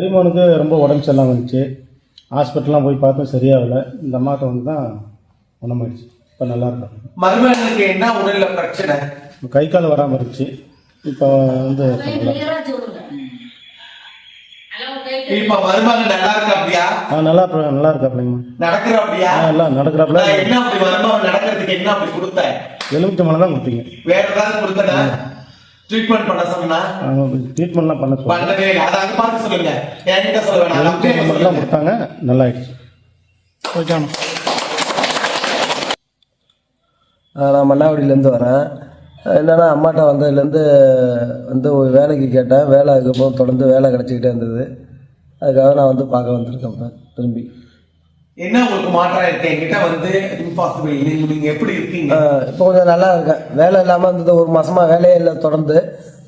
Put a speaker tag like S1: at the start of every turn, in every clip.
S1: பெரியம்மனுக்கு ரொம்ப உடம்பு சரியில்லாம இருந்துச்சு. ஹாஸ்பிட்டல்லாம் போய் பார்த்தோம் சரியாகலை. இந்த அம்மாட்ட வந்து தான் குணமாயிடுச்சு. இப்போ நல்லா இருக்காங்க.
S2: மருமகனுக்கு என்ன உடல்ல பிரச்சனை?
S1: கை கால் வராமல் இருந்துச்சு. இப்போ வந்து
S2: இப்ப மருமகன் நல்லா இருக்கா அப்படியா
S1: ஆ நல்லா இருப்ப- நல்லா இருக்கா பிள்ளைங்கம்மா
S2: நடக்கிற அப்படியா
S1: ஆ எல்லாம் நடக்கிறாப்புல
S2: நான் என்ன அப்படி மருமகன் நடக்கிறதுக்கு என்ன அப்படி கொடுத்தேன்?
S1: எலுமிச்சை மலை தான் கொடுத்தீங்க.
S2: வேற ஏதாவது கொடுத்தனா? ட்ரீட்மெண்ட் பண்ண சொன்னா?
S1: ட்ரீட்மெண்ட்லாம் பண்ண சொல்லி
S2: பண்ணவே இல்லை. அதை அங்க பார்த்து சொல்லுங்க. என்கிட்ட சொல்ல வேணாம் அதை அப்படியே
S1: எலுமிச்சை மலைலாம்
S2: சொல்லுங்க.
S1: கொடுத்தாங்க. நல்லா ஆயிடுச்சு ஓகே
S3: நான் மன்னாவடியிலேருந்து வரேன். என்னென்னா அம்மாட்ட வந்ததுலேருந்து வந்து ஒரு வேலைக்கு கேட்டேன். வேலை அதுக்கப்புறம் தொடர்ந்து வேலை கிடச்சிக்கிட்டே இருந்தது. அதுக்காக நான் வந்து பார்க்க வந்திருக்கேன் திரும்பி.
S2: என்ன உங்களுக்கு மாற்றம் இருக்கு? என்கிட்ட வந்து இம்பாசிபிள் நீங்க எப்படி இருக்கீங்க?
S3: இப்போ கொஞ்சம் நல்லா இருக்கேன். வேலை இல்லாமல் இருந்தது ஒரு மாதமாக வேலையே இல்லை தொடர்ந்து.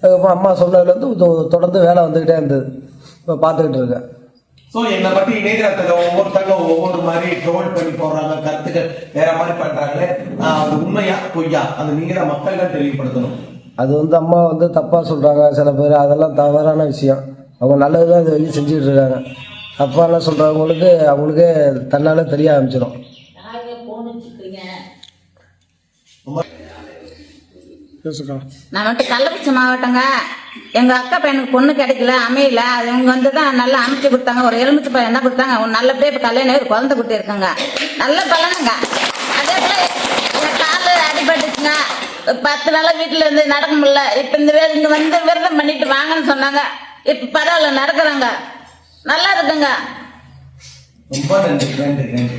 S3: அதுக்கப்புறம் அம்மா சொன்னதுலேருந்து தொடர்ந்து வேலை வந்துக்கிட்டே இருந்தது. இப்போ பார்த்துக்கிட்டு இருக்கேன்.
S2: சோ என்னை பத்தி இணையதளத்துல ஒவ்வொருத்தங்க ஒவ்வொரு மாதிரி ட்ரோல் பண்ணி போடுறாங்க கருத்துக்கள் வேற மாதிரி பண்றாங்களே. அது உண்மையா பொய்யா? அது நீங்க தான் தெளிவுபடுத்தணும்
S3: அது வந்து அம்மா வந்து தப்பாக சொல்கிறாங்க சில பேர். அதெல்லாம் தவறான விஷயம். அவங்க நல்லது தான் இது வரைக்கும் செஞ்சுட்டு இருக்காங்க. தப்பாலாம் சொல்கிறவங்களுக்கு அவங்களுக்கே தன்னால் தெரிய ஆரம்பிச்சிடும்
S4: நான் மட்டும் கள்ளக்குறிச்சி மாவட்டங்க. எங்க அக்கா பையனுக்கு பொண்ணு கிடைக்கல அமையல. அது இவங்க வந்து தான் நல்லா அமைச்சு கொடுத்தாங்க. ஒரு எலுமிச்சை பையன் என்ன கொடுத்தாங்க? ஒரு நல்லபடியா இப்ப கல்யாணம் ஒரு குழந்தை குட்டி இருக்குங்க. நல்ல பலனுங்க. அதே போல எங்க காலு அடிபட்டுச்சுங்க. பத்து நாளா வீட்டுல இருந்து நடக்க முடியல. இப்ப இந்த இங்க வந்து விரதம் பண்ணிட்டு வாங்கன்னு சொன்னாங்க. இப்ப பரவாயில்ல நடக்குறாங்க. நல்லா இருக்குங்க.
S2: ரொம்ப நன்றி நன்றி நன்றி.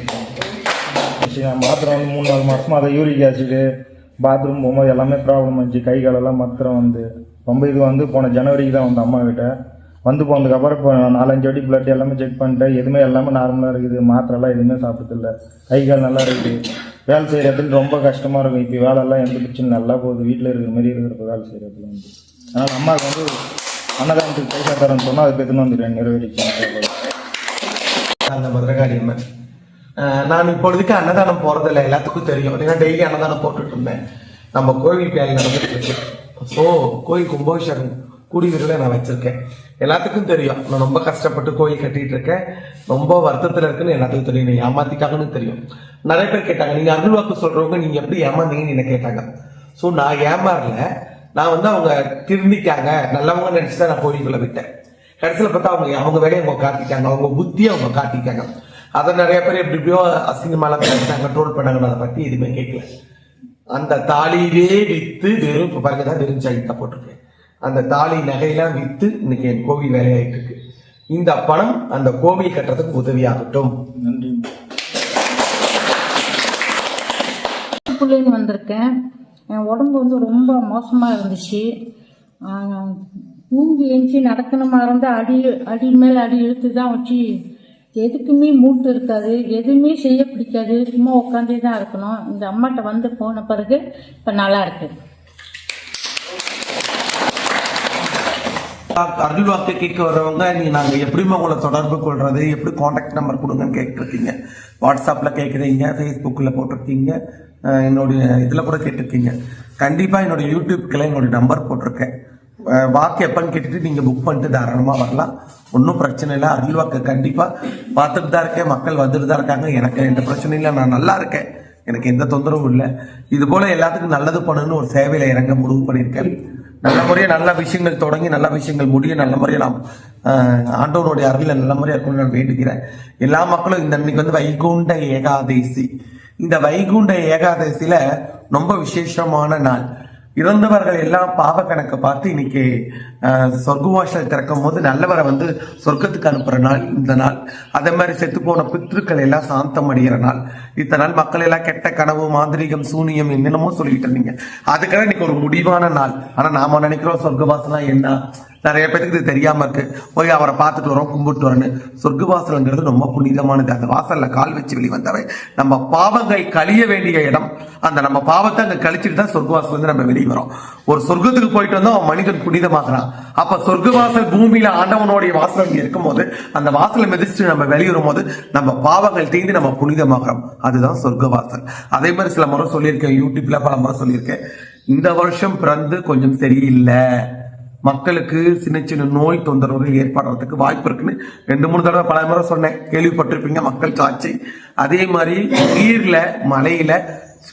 S1: மாத்திரம் வந்து மூணு நாலு மாசமா அதை யூரிக் ஆசிடு பாத்ரூம் போகும்போது எல்லாமே ப்ராப்ளம் வந்துச்சு கை காலெல்லாம் மாத்திரம் வந்து ரொம்ப இது வந்து போன ஜனவரிக்கு தான் வந்து அம்மா கிட்ட. வந்து போனதுக்கப்புறம் இப்போ நாலஞ்சு வாட்டி பிளட் எல்லாமே செக் பண்ணிட்டேன். எதுவுமே எல்லாமே நார்மலாக இருக்குது. மாத்திரைலாம் எதுவுமே சாப்பிட்டதில்ல. கை கால் நல்லா இருக்குது வேலை செய்கிற இடத்துல ரொம்ப கஷ்டமாக இருக்கும். இப்போ வேலையெல்லாம் எந்த பிரச்சனை நல்லா போகுது. வீட்டில் இருக்கிற மாதிரி இருக்கிற வேலை செய்கிற இடத்துல வந்து. அதனால் அம்மாவுக்கு வந்து அன்னதானத்துக்கு பைசா தரேன்னு சொன்னால் அது எடுத்துன்னு வந்துட்டேன் நிறைவேறிச்சு
S2: அந்த மதுரகாளி அம்மன். நான் இப்பொழுதுக்கு அன்னதானம் போகிறதில்ல எல்லாத்துக்கும் தெரியும். ஏன்னா டெய்லி அன்னதானம் போட்டுட்டு இருந்தேன். நம்ம கோவில் வேலை நடந்துட்டு இருக்கு ஸோ கோயில் கும்பாபிஷேகம் கூடி விரைவில் நான் வச்சுருக்கேன். எல்லாத்துக்கும் தெரியும். நான் ரொம்ப கஷ்டப்பட்டு கோயில் கட்டிகிட்டு இருக்கேன். ரொம்ப வருத்தத்தில் இருக்குன்னு எல்லாத்துக்கும் தெரியும். நீ ஏமாத்திட்டாங்கன்னு தெரியும். நிறைய பேர் கேட்டாங்க நீங்கள் அருள் வாக்கு நீங்கள் எப்படி ஏமாந்தீங்கன்னு என்ன கேட்டாங்க? ஸோ நான் ஏமாறல. நான் வந்து அவங்க திருந்திட்டாங்க. நல்லவங்க நினைச்சு தான் நான் கோயிலுக்குள்ள விட்டேன். கடைசியில் பார்த்தா அவங்க அவங்க வேலையை அவங்க காட்டிட்டாங்க. அவங்க புத்தியை அவங்க காட்டிட்டாங்க. அதை நிறைய பேர் எப்படி எப்படியோ அசிங்கமாலாம் பேசினாங்க ட்ரோல் பண்ணாங்க அதை பத்தி எதுவுமே கேட்கல. அந்த தாலியிலே வித்து வெறும் இப்போ பாருங்க தான் வெறும் சைட்டா போட்டிருக்கேன். அந்த தாலி நகையெல்லாம் வித்து இன்னைக்கு என் கோவில் வேலையாயிட்டு இருக்கு. இந்த பணம் அந்த கோவில் கட்டுறதுக்கு உதவியாகட்டும்.
S1: நன்றி.
S5: வந்திருக்கேன். என் உடம்பு வந்து ரொம்ப மோசமாக இருந்துச்சு. ஆஹ் தூங்கி எழுந்துச்சி நடக்கணுமா இருந்தால் அடி அடி மேலே அடி இழுத்து தான் வச்சு எதுக்குமே மூட்டு இருக்காது. எதுவுமே செய்ய பிடிக்காது. சும்மா உட்காந்தே தான் இருக்கணும். இந்த அம்மாட்ட வந்து போன பிறகு இப்போ நல்லா இருக்குது
S2: அருள் வாக்கு கேட்க வர்றவங்க நீ நாங்கள் எப்படிமா உங்களை தொடர்பு கொள்றது? எப்படி காண்டாக்ட் நம்பர் கொடுங்கன்னு கேட்டிருக்கீங்க. வாட்ஸ்அப்பில் கேட்குறீங்க ஃபேஸ்புக்கில் போட்டிருக்கீங்க என்னுடைய இதில் கூட கேட்டிருக்கீங்க. கண்டிப்பாக என்னுடைய யூடியூப்கில் என்னுடைய நம்பர் போட்டிருக்கேன். வாக்கு எப்பன்னு கேட்டுட்டு நீங்கள் புக் பண்ணிட்டு தாராளமாக வரலாம். ஒன்றும் பிரச்சனை இல்லை. அருள் வாக்கு கண்டிப்பாக பார்த்துட்டு தான் இருக்கேன். மக்கள் வந்துட்டு தான் இருக்காங்க. எனக்கு எந்த பிரச்சனையும் இல்லை. நான் நல்லா இருக்கேன். எனக்கு எந்த தொந்தரவும் இல்லை. இது போல் எல்லாத்துக்கும் நல்லது பண்ணணும்னு ஒரு சேவையில் இறங்க முடிவு பண்ணியிருக்கேன். நல்ல முறையா நல்ல விஷயங்கள் தொடங்கி நல்ல விஷயங்கள் முடிய நல்ல முறையை நாம் ஆண்டவருடைய ஆண்டவனுடைய அருளில் நல்ல முறையாக இருக்கணும்னு நான் வேண்டுகிறேன். எல்லா மக்களும் இந்த அன்னைக்கு வந்து வைகுண்ட ஏகாதேசி. இந்த வைகுண்ட ஏகாதசியில ரொம்ப விசேஷமான நாள். இறந்தவர்கள் எல்லாம் பாவ கணக்கை பார்த்து இன்னைக்கு சொர்க்க வாசல் திறக்கும் போது நல்லவரை வந்து சொர்க்கத்துக்கு அனுப்புற நாள் இந்த நாள். அதே மாதிரி செத்து போன பித்ருக்கள் எல்லாம் சாந்தம் அடைகிற நாள். இத்தனை நாள் மக்கள் எல்லாம் கெட்ட கனவு மாந்திரிகம் சூனியம் என்னென்னமோ சொல்லிக்கிட்டு இருந்தீங்க. அதுக்காக இன்னைக்கு ஒரு முடிவான நாள். ஆனா நாம நினைக்கிறோம் சொர்க்கவாசலாம் என்ன? நிறைய பேருக்கு இது தெரியாம இருக்கு. போய் அவரை பார்த்துட்டு வரோம் கும்பிட்டு வரோன்னு சொர்க்கவாசல்ங்கிறது ரொம்ப புனிதமானது. அந்த வாசல்ல கால் வச்சு வெளிவந்தவை. நம்ம பாவங்கள் கழிய வேண்டிய இடம். அந்த நம்ம பாவத்தை அங்க கழிச்சிட்டு தான் சொர்க்கவாசல் வந்து நம்ம வெளியே வரோம். ஒரு சொர்க்கத்துக்கு போயிட்டு வந்தோம் அவன் மனிதன் புனிதமாகறான். அப்ப சொர்க்கவாசல் பூமியில ஆண்டவனுடைய வாசல் இங்க இருக்கும்போது அந்த வாசலை மிதிச்சுட்டு நம்ம வெளியேறும் போது நம்ம பாவங்கள் தீந்து நம்ம புனிதமாகறோம். அதுதான் சொர்க்கவாசல். அதே மாதிரி சில முறை சொல்லியிருக்கேன் யூடியூப்ல பல முறை சொல்லியிருக்கேன். இந்த வருஷம் பிறந்து கொஞ்சம் சரியில்லை. மக்களுக்கு சின்ன சின்ன நோய் தொந்தரவுகள் ஏற்படுறதுக்கு வாய்ப்பு இருக்குன்னு ரெண்டு மூணு தடவை பல முறை சொன்னேன். கேள்விப்பட்டிருப்பீங்க மக்கள் காட்சி அதே மாதிரி நீர்ல மலையில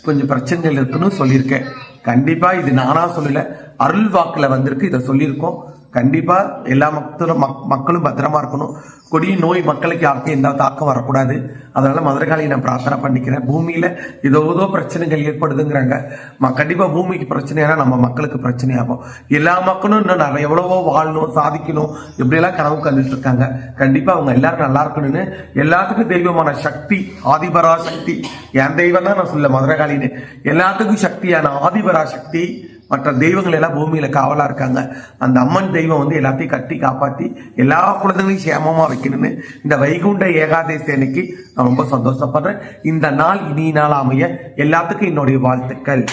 S2: கொஞ்சம் பிரச்சனைகள் இருக்குன்னு சொல்லியிருக்கேன். கண்டிப்பா இது நானா சொல்லல. அருள்வாக்குல வந்திருக்கு இதை சொல்லியிருக்கோம். கண்டிப்பா எல்லா மக்களும் மக்- மக்களும் பத்திரமா இருக்கணும். கொடிய நோய் மக்களுக்கு யாருக்கும் எந்த தாக்கம் வரக்கூடாது. அதனால மதுரகாளி நான் பிரார்த்தனை பண்ணிக்கிறேன். பூமியில ஏதோ ஏதோ பிரச்சனைகள் ஏற்படுதுங்கிறாங்க. கண்டிப்பாக கண்டிப்பா பூமிக்கு பிரச்சனைனா நம்ம மக்களுக்கு பிரச்சனையாகும். எல்லா மக்களும் இன்னும் நிறைய எவ்வளவோ வாழணும் சாதிக்கணும். இப்படியெல்லாம் கனவு கண்டுட்டு இருக்காங்க. கண்டிப்பா அவங்க எல்லாரும் நல்லா இருக்கணும்னு எல்லாத்துக்கும் தெய்வமான சக்தி ஆதிபரா சக்தி என் தெய்வம் தான் நான் சொல்ல மதுரகாளின்னு. எல்லாத்துக்கும் சக்தியான ஆதிபரா சக்தி மற்ற தெய்வங்கள் எல்லாம் பூமியில் காவலாக இருக்காங்க. அந்த அம்மன் தெய்வம் வந்து எல்லாத்தையும் கட்டி காப்பாற்றி எல்லா குழந்தைகளையும் சேமமாக வைக்கணும்னு இந்த வைகுண்ட ஏகாதசி அன்னைக்கு நான் ரொம்ப சந்தோஷப்படுறேன். இந்த நாள் இனி நாள் அமைய எல்லாத்துக்கும் என்னுடைய வாழ்த்துக்கள்.